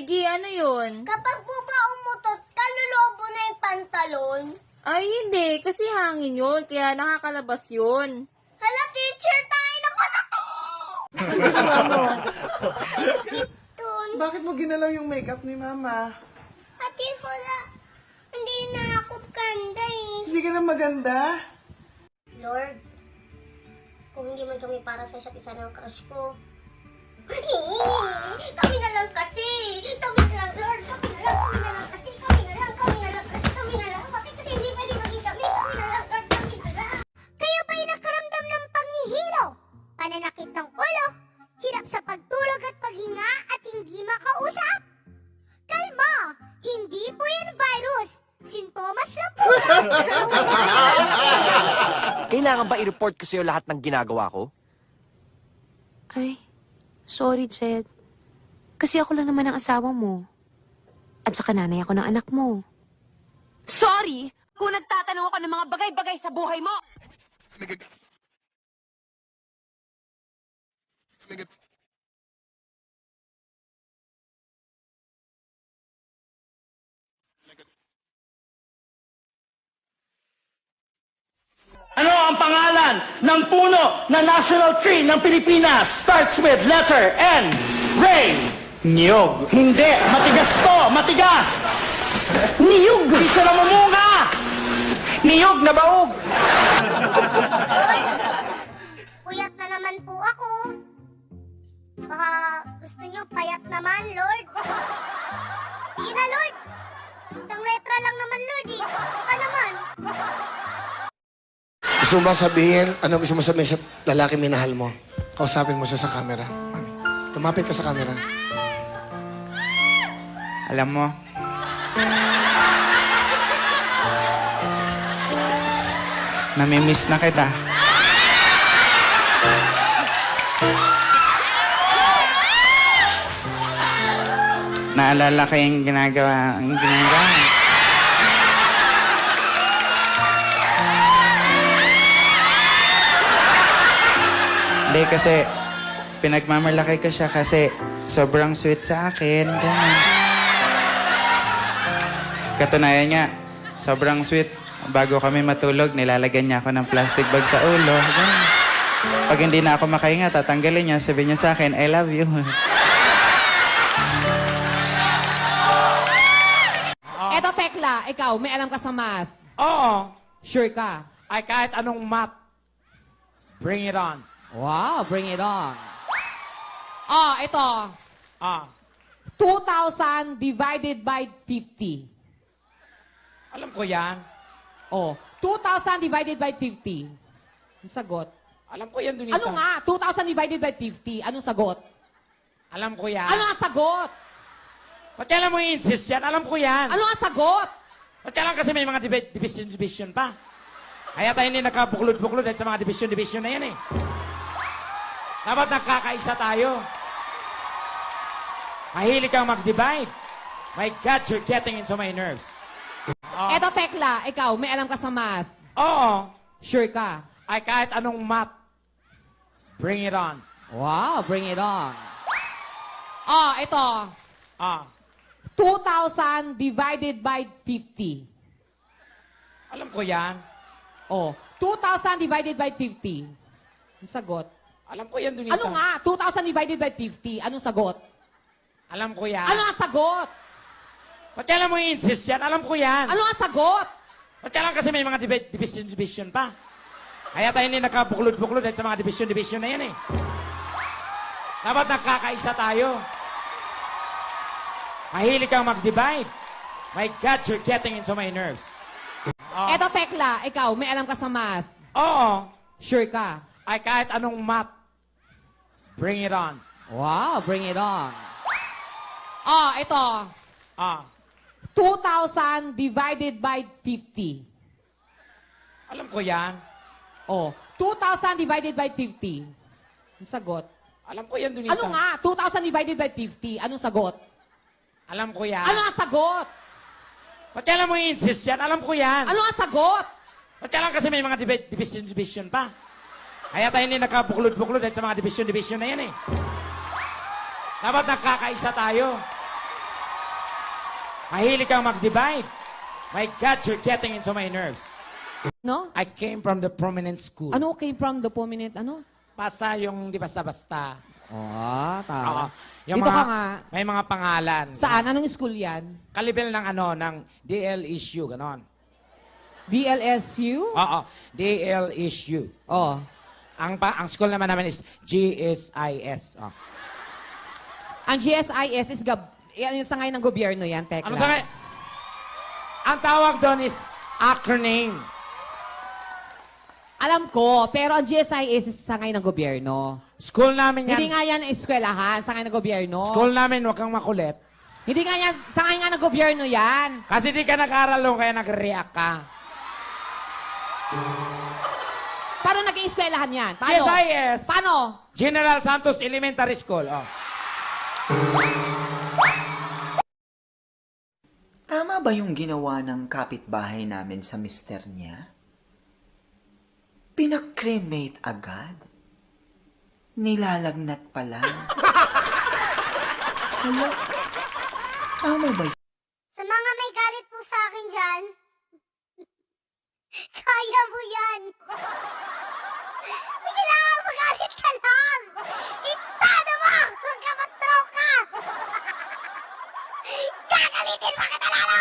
Sige, ano yun? Kapag po ba umutot, kalulobo na yung pantalon? Ay, hindi. Kasi hangin yun. Kaya nakakalabas yun. Hala, teacher, tayo na ko na to! Bakit mo ginalaw yung makeup ni Mama? Ate, wala. Hindi na ako ganda eh. Hindi ka na maganda? Lord, kung hindi man kami para sa isa't isa ng crush ko, kami na lang kasi. Kami na lang, Lord. Kami na lang, kami na lang kasi. Kami na lang, kami na lang kasi. Kami na lang. Bakit kasi hindi pwede maging kami? Kami na lang, Lord. Kami na lang. Kayo ba'y nakaramdam ng pangihilo? Pananakit ng ulo? Hirap sa pagtulog at paghinga at hindi makausap? Kalma! Hindi po yan virus. Sintomas lang po. Kailangan ba i-report ko sa'yo lahat ng ginagawa ko? Ay, sorry, Jed. Kasi ako lang naman ang asawa mo. At saka nanay ako ng anak mo. Sorry! Kung nagtatanong ako ng mga bagay-bagay sa buhay mo! Ano ang pangalan ng puno na national tree ng Pilipinas? Starts with letter N. Ray. Niyog. Hindi. Matigas to. Matigas. Niyog. Di siya namumunga. Niyog na baog. Puyat na naman po ako. Baka gusto niyo payat naman, Lord. Sige na, Lord. Isang letra lang naman, Lord. Eh. Baka naman. Gusto mo ba sabihin, ano gusto mo sabihin sa lalaki minahal mo? Kausapin mo siya sa camera. Mami, Lumapit ka sa camera. Alam mo, namimiss na kita. Naalala ko yung ginagawa, yung ginagawa. Hindi kasi, pinagmamalaki ko siya kasi sobrang sweet sa akin. Ganun. Katunayan nga, sobrang sweet. Bago kami matulog, nilalagyan niya ako ng plastic bag sa ulo. Ganun. Pag hindi na ako makahinga, tatanggalin niya. Sabihin niya sa akin, I love you. Eto, Tekla, ikaw, may alam ka sa math. Oo. Sure ka? Ay kahit anong mat. Bring it on. Wow, bring it on. Oh, ito. Ah. 2,000 divided by 50. Alam ko yan. Oh, 2,000 divided by 50. Ang sagot. Alam ko yan, Dunita. Ano nga? 2,000 divided by 50. Anong sagot? Alam ko yan. Ano ang sagot? Ba't kailan mo i-insist yan? Alam ko yan. Ano ang sagot? Ba't kailan kasi may mga divi- division-division pa? Kaya tayo hindi nagkabuklod-buklod dahil sa mga division-division na yan eh. Dapat nagkakaisa tayo. Mahilig kang mag-divide. My God, you're getting into my nerves. Oh. Eto, Tekla, ikaw, may alam ka sa math. Oo. Sure ka? Ay kahit anong mat. Bring it on. Wow, bring it on. Oh, ito. Ah. 2,000 divided by 50. Alam ko yan. Oh, 2,000 divided by 50. Ang sagot. Alam ko yan, Dunita. Ano nga? 2,000 divided by 50. Anong sagot? Alam ko yan. Ano ang sagot? Ba't kailan mo i-insist yan? Alam ko yan. Ano ang sagot? Ba't kailan kasi may mga divi- division-division pa? Kaya tayo hindi nagkabuklod-buklod dahil sa mga division-division na yan eh. Dapat nagkakaisa tayo. Mahilig kang mag-divide. My God, you're getting into my nerves. Eto, Tekla, ikaw, may alam ka sa math. Oo. Sure ka? Ay kahit anong mat. Bring it on. Wow, bring it on. Oh, ito. Ah. 2,000 divided by 50. Alam ko yan. Oh, 2,000 divided by 50. Ang sagot. Alam ko yan, Dunita. Ano nga? 2,000 divided by 50. Anong sagot? Alam ko yan. Ano ang sagot? Ba't kailan mo i-insist yan? Alam ko yan. Ano ang sagot? Ba't kailan kasi may mga divi- division-division pa? Kaya tayo hindi nagkabuklod-buklod dahil sa mga division-division na yan eh. Dapat nagkakaisa tayo. Mahilig kang mag-divide. My God, you're getting into my nerves. No? I came from the prominent school. Ano came from the prominent, ano? Basta yung di basta-basta. Oh, Oo. tama. Yung Dito mga, ka nga. May mga pangalan. Saan? Anong school yan? Kalibel ng ano, ng DL issue, ganon. DLSU? Oo, DL issue. Oh. Ang, pa, ang school naman namin is GSIS. Oh. Ang GSIS is gab... Yan yung sangay ng gobyerno yan, Tekla. Ano sa Ang tawag doon is acronym. Alam ko, pero ang GSIS is sangay ng gobyerno. School namin yan. Hindi nga yan eskwelahan, sangay ng gobyerno. School namin, huwag kang makulit. Hindi nga yan, sangay nga ng gobyerno yan. Kasi di ka nag-aral kaya nag-react ka. Paano naging eskwelahan yan? Paano? GSIS. Paano? General Santos Elementary School. Oh. Tama ba yung ginawa ng kapitbahay namin sa mister niya? Pinakremate agad? Nilalagnat pala. Hala, tama ba yun? Sa mga may galit po sa akin dyan, kaya mo yan. Sige lang, magalit ka lang. Itado mo, huwag ka ma-stroke ka. Gagalitin mo kita lalo.